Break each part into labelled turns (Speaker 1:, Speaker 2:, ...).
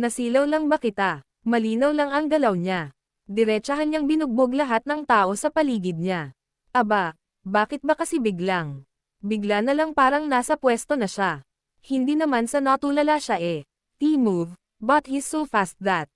Speaker 1: Nasilaw lang ba kita? Malinaw lang ang galaw niya. Diretsahan niyang binugbog lahat ng tao sa paligid niya. Aba, bakit ba kasi biglang? Bigla na lang parang nasa pwesto na siya. Hindi naman sa natulala siya eh. T-move, but he's so fast that.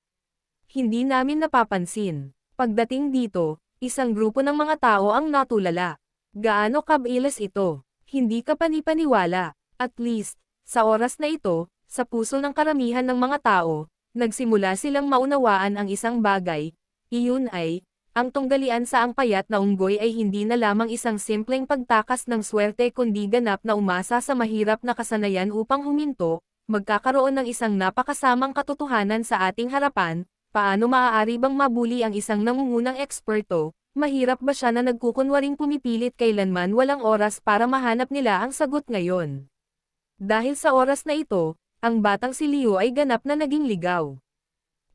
Speaker 1: Hindi namin napapansin. Pagdating dito, isang grupo ng mga tao ang natulala. Gaano kabilis ito? Hindi ka panipaniwala. At least, sa oras na ito, sa puso ng karamihan ng mga tao, nagsimula silang maunawaan ang isang bagay. Iyon ay, ang tunggalian sa ang payat na unggoy ay hindi na lamang isang simpleng pagtakas ng swerte kundi ganap na umasa sa mahirap na kasanayan upang huminto, magkakaroon ng isang napakasamang katotohanan sa ating harapan, paano maaari bang mabuli ang isang nangungunang eksperto, mahirap ba siya na nagkukunwaring pumipilit kailanman walang oras para mahanap nila ang sagot ngayon. Dahil sa oras na ito, ang batang si Leo ay ganap na naging ligaw.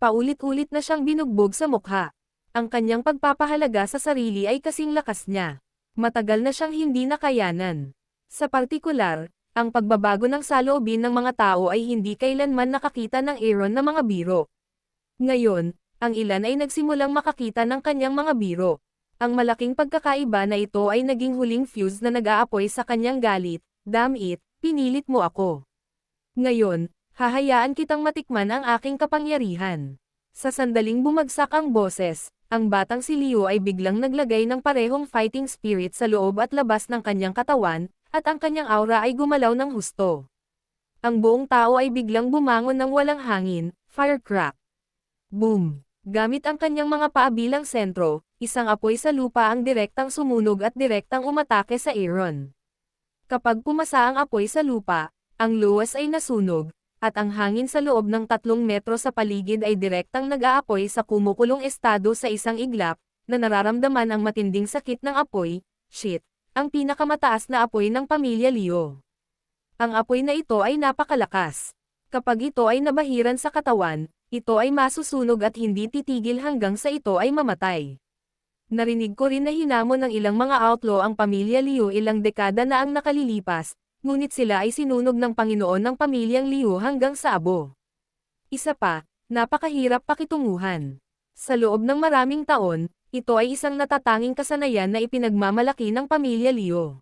Speaker 1: Paulit-ulit na siyang binugbog sa mukha. Ang kanyang pagpapahalaga sa sarili ay kasing lakas niya. Matagal na siyang hindi nakayanan. Sa partikular, ang pagbabago ng saloobin ng mga tao ay hindi kailanman nakakita ng Aaron na mga biro. Ngayon, ang ilan ay nagsimulang makakita ng kanyang mga biro. Ang malaking pagkakaiba na ito ay naging huling fuse na nag-aapoy sa kanyang galit, damn it, pinilit mo ako. Ngayon, hahayaan kitang matikman ang aking kapangyarihan. Sa sandaling bumagsak ang boses, ang batang si Leo ay biglang naglagay ng parehong fighting spirit sa loob at labas ng kanyang katawan, at ang kanyang aura ay gumalaw ng husto. Ang buong tao ay biglang bumangon ng walang hangin, firecrack. Boom! Gamit ang kanyang mga paa bilang sentro, isang apoy sa lupa ang direktang sumunog at direktang umatake sa Aaron. Kapag pumasa ang apoy sa lupa, ang luwas ay nasunog, at ang hangin sa loob ng tatlong metro sa paligid ay direktang nag-aapoy sa kumukulong estado sa isang iglap, na nararamdaman ang matinding sakit ng apoy, shit, ang pinakamataas na apoy ng pamilya Leo. Ang apoy na ito ay napakalakas. Kapag ito ay nabahiran sa katawan, ito ay masusunog at hindi titigil hanggang sa ito ay mamatay. Narinig ko rin na hinamon ng ilang mga outlaw ang pamilya Liu ilang dekada na ang nakalilipas, ngunit sila ay sinunog ng Panginoon ng pamilyang Liu hanggang sa abo. Isa pa, napakahirap pakitunguhan. Sa loob ng maraming taon, ito ay isang natatanging kasanayan na ipinagmamalaki ng pamilya Liu.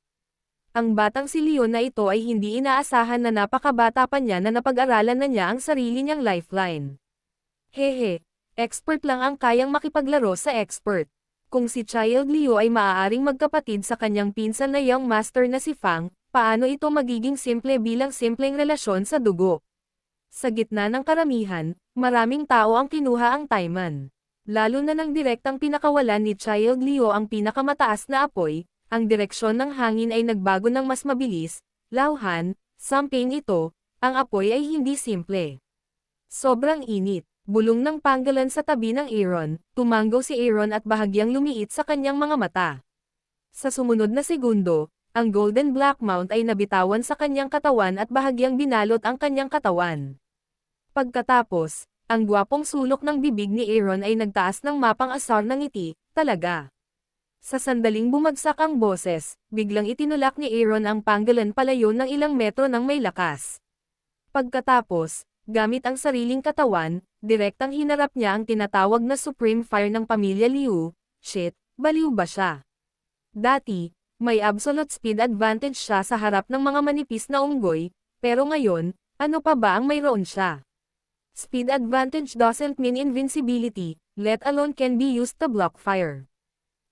Speaker 1: Ang batang si Leo na ito ay hindi inaasahan na napakabata pa niya na napag-aralan na niya ang sarili niyang lifeline. Hehe, expert lang ang kayang makipaglaro sa expert. Kung si Child Leo ay maaaring magkapatid sa kanyang pinsan na young master na si Fang, paano ito magiging simple bilang simpleng relasyon sa dugo? Sa gitna ng karamihan, maraming tao ang kinuha ang Taiman. Lalo na ng direktang pinakawalan ni Child Leo ang pinakamataas na apoy, ang direksyon ng hangin ay nagbago ng mas mabilis, lauhan, something ito, ang apoy ay hindi simple. Sobrang init. Bulong ng panggalan sa tabi ng Aaron, tumanggaw si Aaron at bahagyang lumiit sa kanyang mga mata. Sa sumunod na segundo, ang Golden Black Mount ay nabitawan sa kanyang katawan at bahagyang binalot ang kanyang katawan. Pagkatapos, ang gwapong sulok ng bibig ni Aaron ay nagtaas ng mapang asar ng ngiti, talaga. Sa sandaling bumagsak ang boses, biglang itinulak ni Aaron ang panggalan palayo ng ilang metro ng may lakas. Pagkatapos, gamit ang sariling katawan, direktang hinarap niya ang tinatawag na Supreme Fire ng pamilya Liu, shit, baliw ba siya? Dati, may absolute speed advantage siya sa harap ng mga manipis na unggoy, pero ngayon, ano pa ba ang mayroon siya? Speed advantage doesn't mean invincibility, let alone can be used to block fire.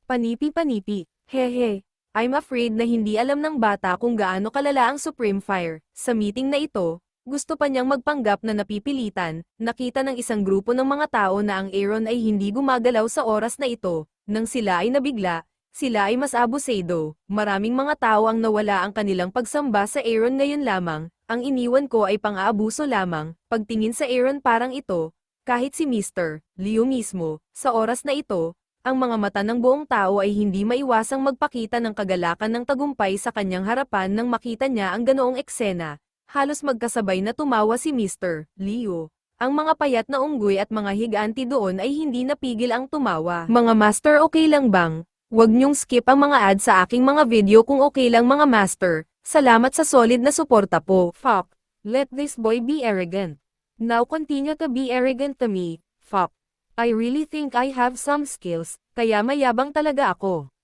Speaker 1: Panipi-panipi, hehe, I'm afraid na hindi alam ng bata kung gaano kalala ang Supreme Fire. Sa meeting na ito, gusto pa niyang magpanggap na napipilitan, nakita ng isang grupo ng mga tao na ang Aaron ay hindi gumagalaw sa oras na ito, nang sila ay nabigla, sila ay mas abusado, maraming mga tao ang nawala ang kanilang pagsamba sa Aaron ngayon lamang, ang iniwan ko ay pang-aabuso lamang, pagtingin sa Aaron parang ito, kahit si Mr. Leo mismo, sa oras na ito, ang mga mata ng buong tao ay hindi maiwasang magpakita ng kagalakan ng tagumpay sa kanyang harapan nang makita niya ang ganoong eksena. Halos magkasabay na tumawa si Mr. Leo. Ang mga payat na unggoy at mga higanti doon ay hindi napigil ang tumawa. Mga master okay lang bang? Huwag niyong skip ang mga ad sa aking mga video kung okay lang mga master. Salamat sa solid na suporta po. Fuck. Let this boy be arrogant. Now continue to be arrogant to me. Fuck. I really think I have some skills, kaya mayabang talaga ako.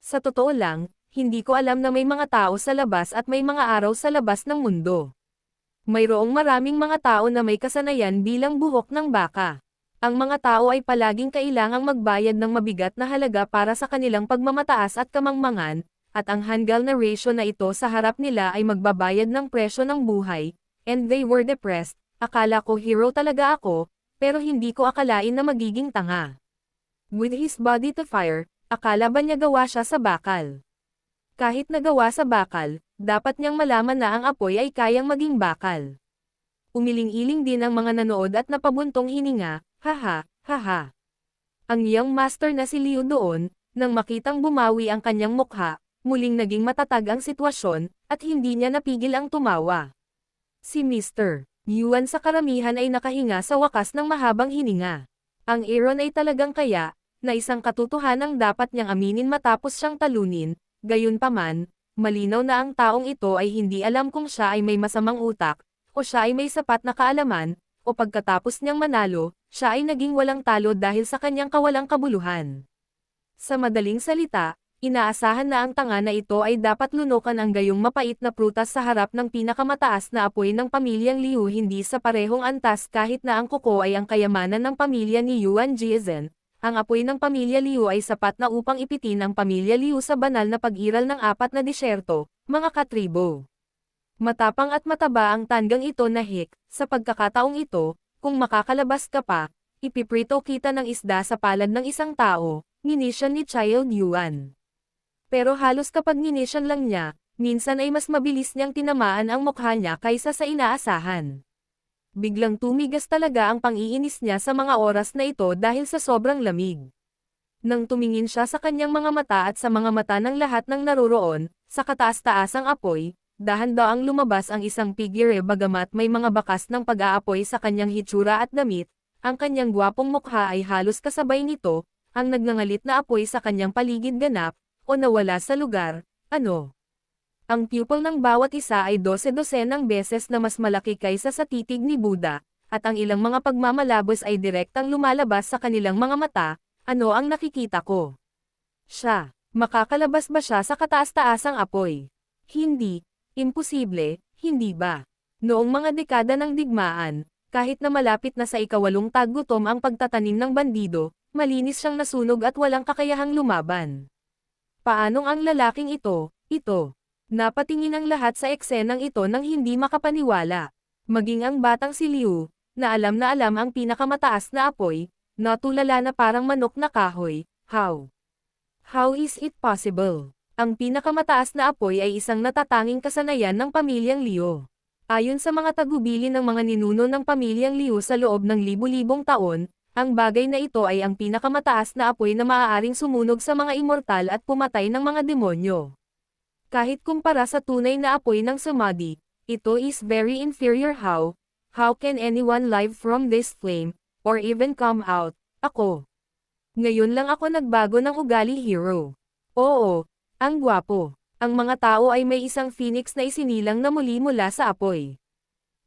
Speaker 1: Sa totoo lang, hindi ko alam na may mga tao sa labas at may mga araw sa labas ng mundo. Mayroong maraming mga tao na may kasanayan bilang buhok ng baka. Ang mga tao ay palaging kailangang magbayad ng mabigat na halaga para sa kanilang pagmamataas at kamangmangan, at ang hanggal na ratio na ito sa harap nila ay magbabayad ng presyo ng buhay, and they were depressed, akala ko hero talaga ako, pero hindi ko akalain na magiging tanga. With his body to fire, akala ba niya gawa siya sa bakal? Kahit nagawa sa bakal, dapat niyang malaman na ang apoy ay kayang maging bakal. Umiling-iling din ang mga nanood at napabuntong hininga, haha, haha. Ang young master na si Liu doon, nang makitang bumawi ang kanyang mukha, muling naging matatag ang sitwasyon, at hindi niya napigil ang tumawa. Si Mr. Yuan sa karamihan ay nakahinga sa wakas ng mahabang hininga. Ang Aaron ay talagang kaya, na isang katotohanang dapat niyang aminin matapos siyang talunin, gayunpaman, malinaw na ang taong ito ay hindi alam kung siya ay may masamang utak, o siya ay may sapat na kaalaman, o pagkatapos niyang manalo, siya ay naging walang talo dahil sa kanyang kawalang kabuluhan. Sa madaling salita, inaasahan na ang tanga na ito ay dapat lunukan ang gayong mapait na prutas sa harap ng pinakamataas na apoy ng pamilyang Liu hindi sa parehong antas kahit na ang kuko ay ang kayamanan ng pamilya ni Yuan Jizen. Ang apoy ng pamilya Liu ay sapat na upang ipitin ang pamilya Liu sa banal na pag-iral ng apat na disyerto, mga katribo. Matapang at mataba ang tanggang ito na hik, sa pagkakataong ito, kung makakalabas ka pa, ipiprito kita ng isda sa palad ng isang tao, ninisyan ni Child Yuan. Pero halos kapag ninisyan lang niya, minsan ay mas mabilis niyang tinamaan ang mukha niya kaysa sa inaasahan. Biglang tumigas talaga ang pangiinis niya sa mga oras na ito dahil sa sobrang lamig. Nang tumingin siya sa kanyang mga mata at sa mga mata ng lahat ng naroroon, sa kataas-taasang apoy, dahan-daang lumabas ang isang figure bagamat may mga bakas ng pag-aapoy sa kanyang hitsura at damit, ang kanyang gwapong mukha ay halos kasabay nito, ang nagngangalit na apoy sa kanyang paligid ganap, o nawala sa lugar, ano? Ang pupil ng bawat isa ay dose-dosenang beses na mas malaki kaysa sa titig ni Buddha, at ang ilang mga pagmamalabos ay direktang lumalabas sa kanilang mga mata, ano ang nakikita ko? Siya, makakalabas ba siya sa kataas-taasang apoy? Hindi, imposible, hindi ba? Noong mga dekada ng digmaan, kahit na malapit na sa ikawalong taggutom ang pagtatanim ng bandido, malinis siyang nasunog at walang kakayahang lumaban. Paanong ang lalaking ito, ito? Napatingin ang lahat sa eksenang ito nang hindi makapaniwala. Maging ang batang si Liu, na alam na alam ang pinakamataas na apoy, natulala na parang manok na kahoy, how? How is it possible? Ang pinakamataas na apoy ay isang natatanging kasanayan ng pamilyang Liu. Ayon sa mga tagubili ng mga ninuno ng pamilyang Liu sa loob ng libu-libong taon, ang bagay na ito ay ang pinakamataas na apoy na maaaring sumunog sa mga immortal at pumatay ng mga demonyo. Kahit kumpara sa tunay na apoy ng samadhi, ito is very inferior how, how can anyone live from this flame, or even come out, ako. Ngayon lang ako nagbago ng ugali hero. Oo, ang gwapo. Ang mga tao ay may isang phoenix na isinilang na muli mula sa apoy.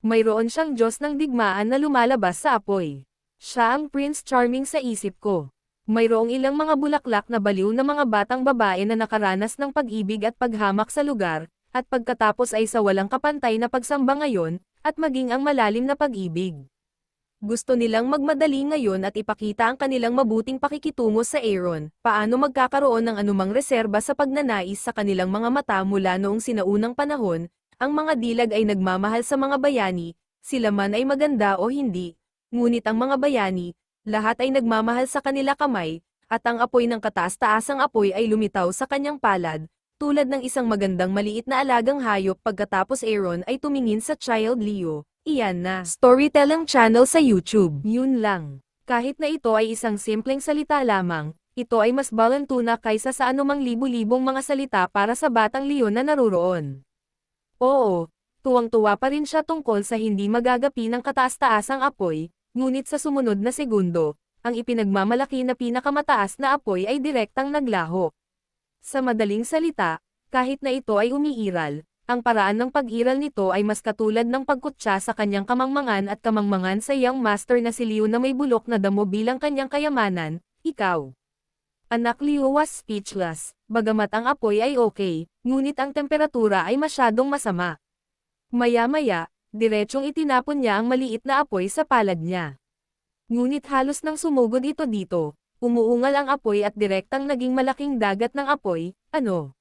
Speaker 1: Mayroon siyang Diyos ng digmaan na lumalabas sa apoy. Siya ang Prince Charming sa isip ko. Mayroong ilang mga bulaklak na baliw na mga batang babae na nakaranas ng pag-ibig at paghamak sa lugar, at pagkatapos ay sa walang kapantay na pagsamba ngayon, at maging ang malalim na pag-ibig. Gusto nilang magmadali ngayon at ipakita ang kanilang mabuting pakikitungo sa Aaron, paano magkakaroon ng anumang reserba sa pagnanais sa kanilang mga mata mula noong sinaunang panahon, ang mga dilag ay nagmamahal sa mga bayani, sila man ay maganda o hindi, ngunit ang mga bayani, lahat ay nagmamahal sa kanila kamay, at ang apoy ng kataas-taasang apoy ay lumitaw sa kanyang palad, tulad ng isang magandang maliit na alagang hayop. Pagkatapos Aaron ay tumingin sa Child Leo. Iyan na. Storytelling channel sa YouTube. Yun lang. Kahit na ito ay isang simpleng salita lamang, ito ay mas balantuna kaysa sa anumang libu-libong mga salita para sa batang leon na naruroon. Oo, tuwang-tuwa pa rin siya tungkol sa hindi magagapi ng kataas-taasang apoy, ngunit sa sumunod na segundo, ang ipinagmamalaki na pinakamataas na apoy ay direktang naglaho. Sa madaling salita, kahit na ito ay umiiral, ang paraan ng pag-iral nito ay mas katulad ng pagkutsa sa kanyang kamangmangan at kamangmangan sa iyang master na si Liu na may bulok na damo bilang kanyang kayamanan, ikaw. Anak Liu was speechless, bagamat ang apoy ay okay, ngunit ang temperatura ay masyadong masama. Maya-maya, diretsyong itinapon niya ang maliit na apoy sa palad niya. Ngunit halos nang sumugod ito dito, umuungal ang apoy at direktang naging malaking dagat ng apoy, ano?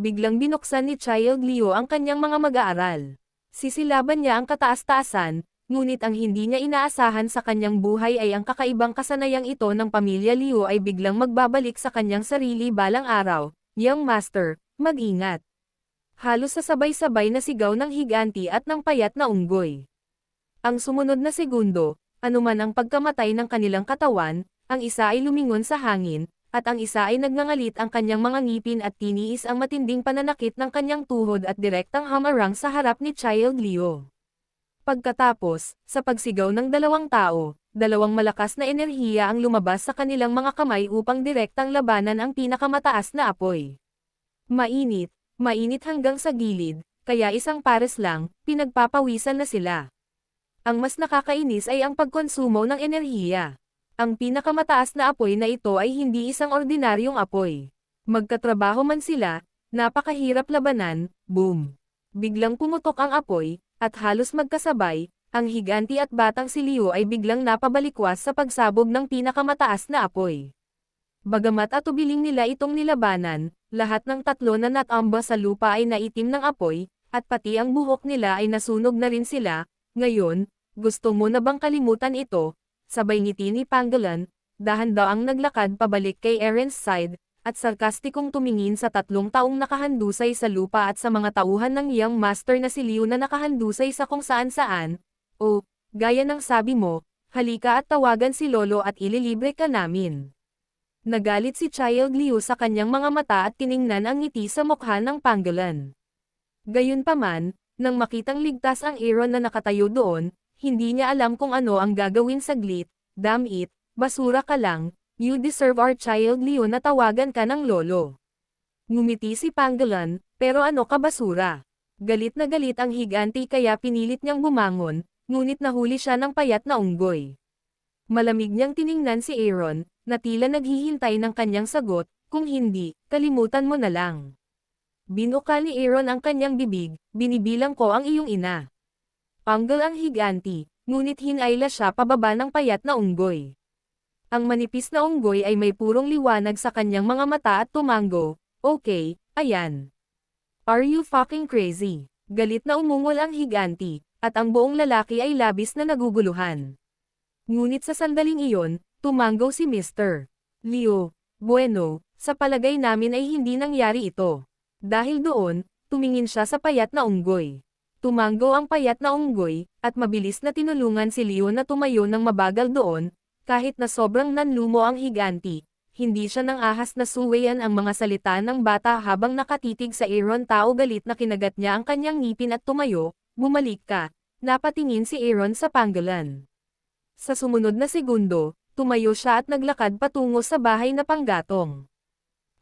Speaker 1: Biglang binuksan ni Child Leo ang kanyang mga mag-aaral. Sisilaban niya ang kataas-taasan, ngunit ang hindi niya inaasahan sa kanyang buhay ay ang kakaibang kasanayang ito ng pamilya Leo ay biglang magbabalik sa kanyang sarili balang araw. Young Master, mag-ingat. Halos sa sabay-sabay na sigaw ng higanti at ng payat na unggoy. Ang sumunod na segundo, anuman ang pagkamatay ng kanilang katawan, ang isa ay lumingon sa hangin, at ang isa ay nagngangalit ang kanyang mga ngipin at tiniis ang matinding pananakit ng kanyang tuhod at direktang hamarang sa harap ni Child Leo. Pagkatapos, sa pagsigaw ng dalawang tao, dalawang malakas na enerhiya ang lumabas sa kanilang mga kamay upang direktang labanan ang pinakamataas na apoy. Mainit, mainit hanggang sa gilid, kaya isang pares lang, pinagpapawisan na sila. Ang mas nakakainis ay ang pagkonsumo ng enerhiya. Ang pinakamataas na apoy na ito ay hindi isang ordinaryong apoy. Magkatrabaho man sila, napakahirap labanan, boom. Biglang pumutok ang apoy, at halos magkasabay, ang higanti at batang si Leo ay biglang napabalikwas sa pagsabog ng pinakamataas na apoy. Bagamat atubiling nila itong nilabanan, lahat ng tatlo na natamba sa lupa ay naitim ng apoy, at pati ang buhok nila ay nasunog na rin sila, ngayon, gusto mo na bang kalimutan ito? Sabay ngiti ni Pangolin, dahan-daang naglakad pabalik kay Aaron's side, at sarkastikong tumingin sa tatlong taong nakahandusay sa lupa at sa mga tauhan ng young master na si Liu na nakahandusay sa kung saan-saan. O, gaya ng sabi mo, halika at tawagan si Lolo at ililibre ka namin. Nagalit si Child Liu sa kanyang mga mata at tiningnan ang ngiti sa mukha ng Pangolin. Gayunpaman, nang makitang ligtas ang Aaron na nakatayo doon, hindi niya alam kung ano ang gagawin saglit, damn it, basura ka lang, you deserve our child Leo na tawagan ka ng lolo. Ngumiti si Pangolin, pero ano ka basura? Galit na galit ang higanti kaya pinilit niyang bumangon, ngunit nahuli siya ng payat na unggoy. Malamig niyang tiningnan si Aaron, na tila naghihintay ng kanyang sagot, kung hindi, kalimutan mo na lang. Binuka ni Aaron ang kanyang bibig, binibilang ko ang iyong ina. Panggal ang higanti, ngunit hinayla siya pababa ng payat na unggoy. Ang manipis na unggoy ay may purong liwanag sa kanyang mga mata at tumango, okay, ayan. Are you fucking crazy? Galit na umungol ang higanti, at ang buong lalaki ay labis na naguguluhan. Ngunit sa sandaling iyon, tumango si Mr. Leo, bueno, sa palagay namin ay hindi nangyari ito. Dahil doon, tumingin siya sa payat na unggoy. Tumango ang payat na unggoy, at mabilis na tinulungan si Leo na tumayo ng mabagal doon, kahit na sobrang nanlumo ang higanti. Hindi siya nang ahas na suwayan ang mga salita ng bata habang nakatitig sa Aaron tao galit na kinagat niya ang kanyang ngipin at tumayo, bumalik ka, napatingin si Aaron sa panggalan. Sa sumunod na segundo, tumayo siya at naglakad patungo sa bahay na panggatong.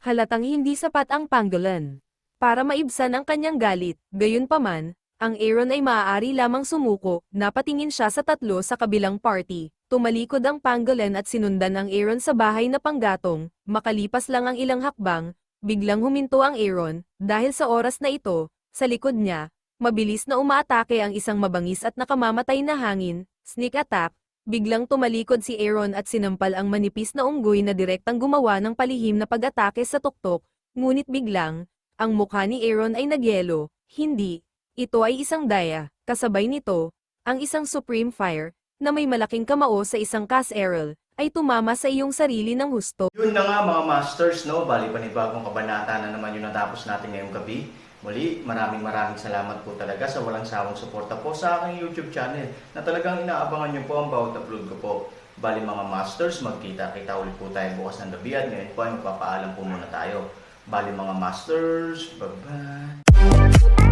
Speaker 1: Halatang hindi sapat ang panggalan para maibsan ang kanyang galit. Gayunpaman, ang Aaron ay maaari lamang sumuko, napatingin siya sa tatlo sa kabilang party. Tumalikod ang Pangolin at sinundan ang Aaron sa bahay na panggatong, makalipas lang ang ilang hakbang, biglang huminto ang Aaron, dahil sa oras na ito, sa likod niya, mabilis na umaatake ang isang mabangis at nakamamatay na hangin, sneak attack,
Speaker 2: Biglang tumalikod si Aaron at sinampal ang manipis na unggoy na direktang gumawa ng palihim na pag-atake sa tuktok, ngunit biglang, ang mukha ni Aaron ay nagyelo, hindi. Ito ay isang daya, kasabay nito, ang isang Supreme Fire, na may malaking kamao sa isang cast arrow, ay tumama sa iyong sarili ng husto.
Speaker 3: Yun na nga mga masters, no? Bali panibagong kabanata na naman yung natapos natin ngayong gabi. Muli, maraming maraming salamat po talaga sa walang sawang suporta po sa aking YouTube channel na talagang inaabangan nyo po ang bawat upload ko po. Bali mga masters, magkita-kita ulit po tayo bukas ng gabi at ngayon po ay magpapaalam po muna tayo. Bali mga masters, bye-bye!